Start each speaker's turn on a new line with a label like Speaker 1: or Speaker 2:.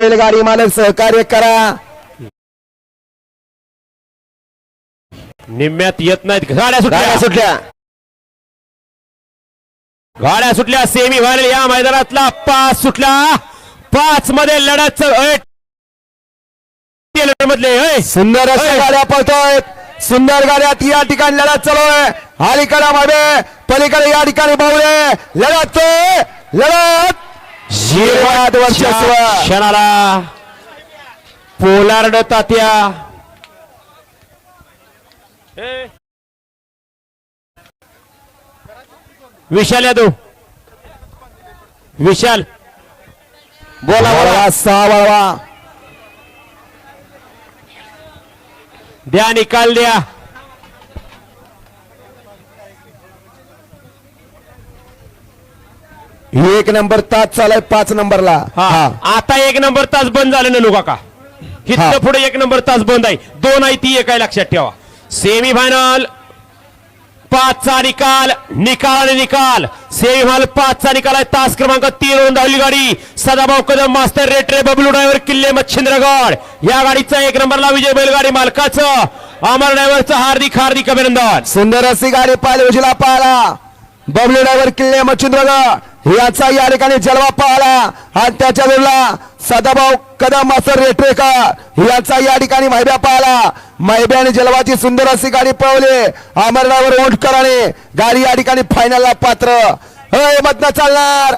Speaker 1: बैलगाडी मालक सहकार्य करा.
Speaker 2: निम्म्यात येत नाहीत. गाड्या
Speaker 1: गाड्या
Speaker 2: सुटल्या.
Speaker 1: सुटल्या
Speaker 2: गाड्या सुटल्या. सेमी फायनल या मैदानातला पाच सुटला. पाच मध्ये लढत मधले.
Speaker 1: सुंदर अशा. गाड्या पळतोय. सुंदर गाड्यात या ठिकाणी लढत चालू आहे अलीकडे मागे पलीकडे या ठिकाणी बावळे लढत लढत. शीर्वाद वर्चस्व
Speaker 2: क्षणाला पोलार्ड तात्या. विशाल यादव. विशाल.
Speaker 1: बोला बोला. सहा वळवा
Speaker 2: द्या निकाल द्या.
Speaker 1: एक नंबर तास चालाय पाच नंबरला.
Speaker 2: हा. आता एक नंबर तास बंद झालं ना काका.
Speaker 1: हा.
Speaker 2: इथं पुढे एक नंबर तास बंद आहे. दोन आहे ती एक आहे लक्षात ठेवा. सेमी फायनल पाचचा निकाल निकाल आणि निकाल. सेमी फायनल पाचचा निकाल आहे. तास क्रमांक तीन वरून धावली गाडी. सदाभाऊ कदम मास्तर रेट्रे बबलू ड्रायव्हर किल्ले मच्छिंद्रगड. या गाडीचा एक नंबरला विजय बैलगाडी मालकाचं. अमर ड्रायव्हरचं हार्दिक हार्दिक अभिनंदन.
Speaker 1: सुंदर अशी गाडी पाहिली उजला पाहिला बबलू ड्रायव्हर किल्ले मच्छिंद्रगड. याचा या ठिकाणी जलवा पाहला आणि त्याच्या जोडला सदाभाऊ कदम मास्तर रेटरेकर याचा या ठिकाणी मैब्या पाहला मैब्याने जलवाची सुंदर अशी गाडी पळवली. अमरनावर ड्रायव्हर ओंटकराने गाडी या ठिकाणी फायनलला पात्र. होय मधनं चालणार.